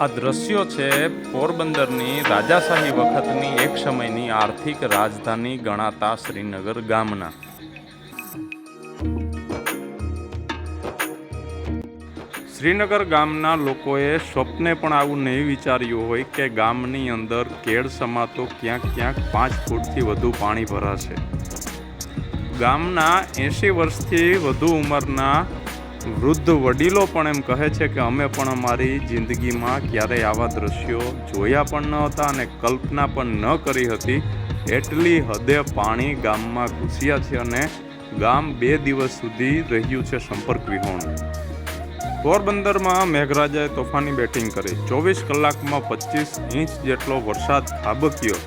આ દ્રશ્યો છે પોરબંદરની રાજાશાહી વખતની એક સમયની આર્થિક રાજધાની ગણાતા શ્રીનગર ગામના. શ્રીનગર ગામના લોકોએ સ્વપ્ને પણ આવું નહીં વિચાર્યું હોય કે ગામની અંદર કેળ સમાતો ક્યાંક ક્યાંક પાંચ ફૂટથી વધુ પાણી ભરાશે. ગામના એંશી વર્ષથી વધુ ઉંમરના વૃદ્ધ વડીલો પણ એમ કહે છે કે અમે પણ અમારી જિંદગીમાં ક્યારેય આવા દ્રશ્યો જોયા પણ ન હતા અને કલ્પના પણ ન કરી હતી. એટલી હદે પાણી ગામમાં ઘૂસ્યા છે અને ગામ બે દિવસ સુધી રહ્યું છે સંપર્ક વિહોણું. પોરબંદરમાં મેઘરાજાએ તોફાની બેટિંગ કરી. ચોવીસ કલાકમાં પચીસ ઇંચ જેટલો વરસાદ ખાબક્યો.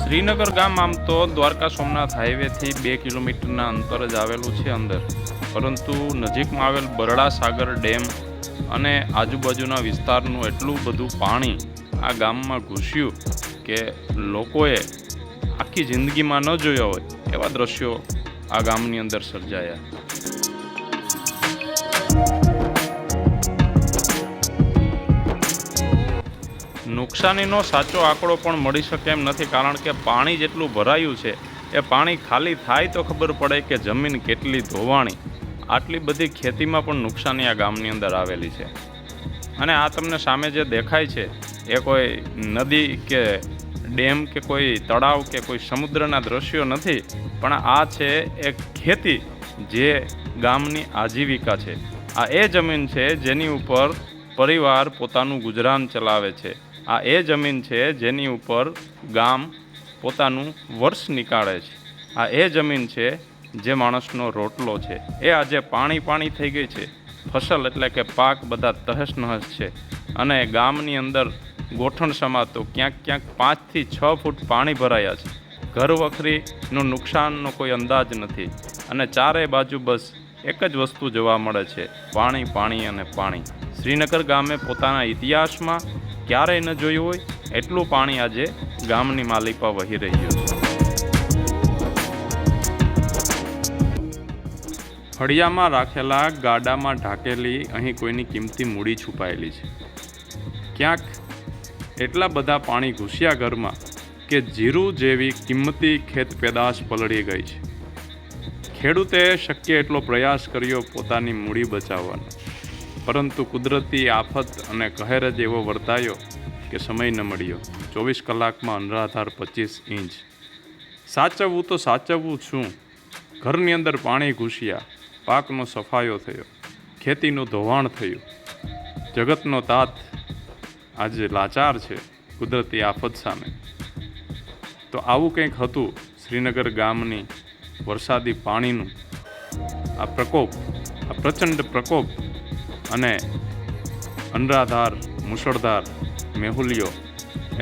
શ્રીનગર ગામ આમ તો દ્વારકા સોમનાથ હાઈવેથી બે કિલોમીટરના અંતર જ આવેલું છે અંદર. પરંતુ નજીકમાં આવેલ બરડા સાગર ડેમ અને આજુબાજુના વિસ્તારનું એટલું બધું પાણી આ ગામમાં ઘૂસ્યું કે લોકોએ આખી જિંદગીમાં ન જોયા હોય એવા દ્રશ્યો આ ગામની અંદર સર્જાયા. નુકસાનીનો સાચો આંકડો પણ મળી શકે એમ નથી કારણ કે પાણી જેટલું ભરાયું છે, એ પાણી ખાલી થાય તો ખબર પડે કે જમીન કેટલી ધોવાણી. આટલી બધી ખેતીમાં પણ નુકસાની આ ગામની અંદર આવેલી છે. અને આ તમને સામે જે દેખાય છે, એ કોઈ નદી કે ડેમ કે કોઈ તળાવ કે કોઈ સમુદ્રના દ્રશ્યો નથી, પણ આ છે એક ખેતી જે ગામની આજીવિકા છે. આ એ જમીન છે જેની ઉપર પરિવાર પોતાનું ગુજરાન ચલાવે છે. આ એ જમીન છે જેની ઉપર ગામ પોતાનું વર્ષ નીકાળે છે. આ એ જમીન છે જે માણસનો રોટલો છે, એ આજે પાણી પાણી થઈ ગઈ છે. ફસલ એટલે કે પાક બધા તહસ નહસ છે. અને ગામની અંદર ગોઠણ સમાતો ક્યાંક ક્યાંક પાંચથી છ ફૂટ પાણી ભરાયા છે. ઘર વખરીનું નુકસાનનો કોઈ અંદાજ નથી. અને ચારે બાજુ બસ એક જ વસ્તુ જોવા મળે છે, પાણી પાણી અને પાણી. શ્રીનગર ગામે પોતાના ઇતિહાસમાં ક્યારેય ન જોયું હોય, એટલું પાણી આજે ગામની માલિપા વહી રહ્યું છે. ફળિયામાં રાખેલા ગાડામાં ઢાકેલી અહીં કોઈની કિંમતી મૂડી છુપાયેલી છે. ક્યાંક એટલા બધા પાણી ઘૂસ્યા ઘરમાં કે જીરું જેવી કિંમતી ખેત પેદાશ પલળી ગઈ છે. ખેડૂતે શક્ય એટલો પ્રયાસ કર્યો પોતાની મૂડી બચાવવાનો. પરંતુ કુદરતી આફત અને કહેર જ એવો વર્તાયો કે સમય ન મળ્યો. ચોવીસ કલાકમાં અનરાધાર પચીસ ઇંચ. સાચવવું તો સાચવવું શું? ઘરની અંદર પાણી ઘૂસ્યા. પાકનો સફાયો થયો, ખેતીનું ધોવાણ થયું. જગતનો તાત આજે લાચાર છે કુદરતી આફત સામે. તો આવું કંઈક હતું શ્રીનગર ગામની વરસાદી પાણીનું આ પ્રકોપ, આ પ્રચંડ પ્રકોપ અને અનરાધાર, મુશળધાર મેહુલિયો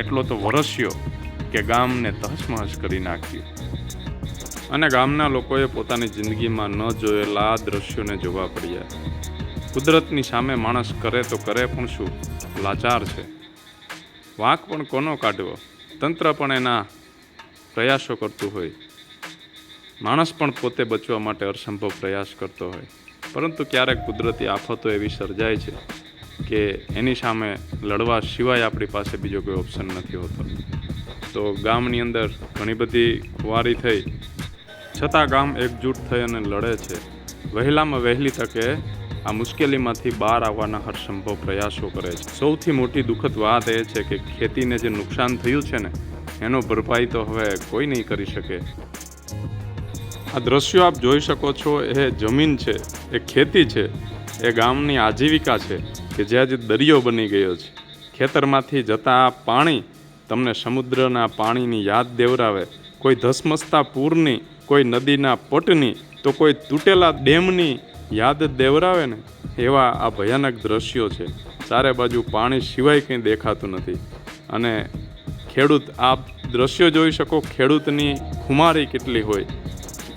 એટલો તો વરસ્યો કે ગામને તહસમહસ કરી નાખ્યું. અને ગામના લોકોએ પોતાની જિંદગીમાં ન જોયેલા દ્રશ્યોને જોવા પડ્યા. કુદરતની સામે માણસ કરે તો કરે, પણ શું? લાચાર છે. વાંક પણ કોનો કાઢવો? તંત્ર પણ એના પ્રયાસો કરતું હોય. માણસ પણ પોતે બચવા માટે અસંભવ પ્રયાસ કરતો હોય. પરંતુ ક્યારેક કુદરતી આફતો એવી સર્જાય છે કે એની સામે લડવા સિવાય આપણી પાસે બીજો કોઈ ઓપ્શન નથી હોતો. તો ગામની અંદર ઘણી બધી ખુવારી થઈ છતાં ગામ એકજૂટ થઈ અને લડે છે. વહેલામાં વહેલી તકે આ મુશ્કેલીમાંથી બહાર આવવાના હરસંભવ પ્રયાસો કરે છે. સૌથી મોટી દુઃખદ વાત એ છે કે ખેતીને જે નુકસાન થયું છે ને, એનો ભરપાઈ તો હવે કોઈ નહીં કરી શકે. આ દ્રશ્યો આપ જોઈ શકો છો, એ જમીન છે, એ ખેતી છે, એ ગામની આજીવિકા છે કે જે આજે દરિયો બની ગયો છે. ખેતરમાંથી જતા પાણી તમને સમુદ્રના પાણીની યાદ દેવરાવે. કોઈ ધસમસતા પૂરની, કોઈ નદીના પટની, તો કોઈ તૂટેલા ડેમની યાદ દેવરાવે ને? એવા આ ભયાનક દ્રશ્યો છે. ચારે બાજુ પાણી સિવાય કંઈ દેખાતું નથી. અને ખેડૂત, આપ દ્રશ્યો જોઈ શકો, ખેડૂતની ખુમારી કેટલી હોય.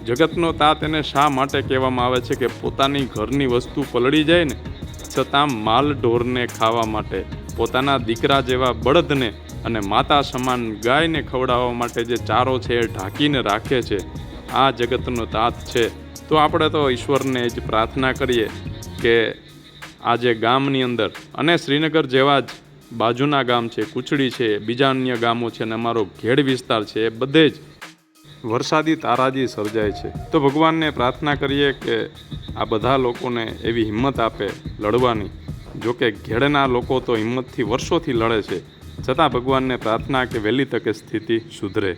જગતનો તાત એને શા માટે કહેવામાં આવે છે કે પોતાની ઘરની વસ્તુ પલળી જાય ને? છતાં માલ ઢોરને ખાવા માટે, પોતાના દીકરા જેવા બળદને અને માતા સમાન ગાયને ખવડાવવા માટે જે ચારો છે એ ઢાંકીને રાખે છે. આ જગતનો તાત છે. તો આપણે તો ઈશ્વરને જ પ્રાર્થના કરીએ કે આજે ગામની અંદર અને શ્રીનગર જેવા જ બાજુના ગામ છે, કુચડી છે, બીજા અન્ય ગામો છે અને અમારો ઘેડ વિસ્તાર છે એ બધે જ વરસાદી તારાજી સર્જાય છે. તો ભગવાનને પ્રાર્થના કરીએ કે આ બધા લોકોને એવી હિંમત આપે લડવાની. જોકે ઘેડના લોકો તો હિંમતથી વર્ષોથી લડે છે. છતાં ભગવાનને પ્રાર્થના કે વહેલી તકે સ્થિતિ સુધરે.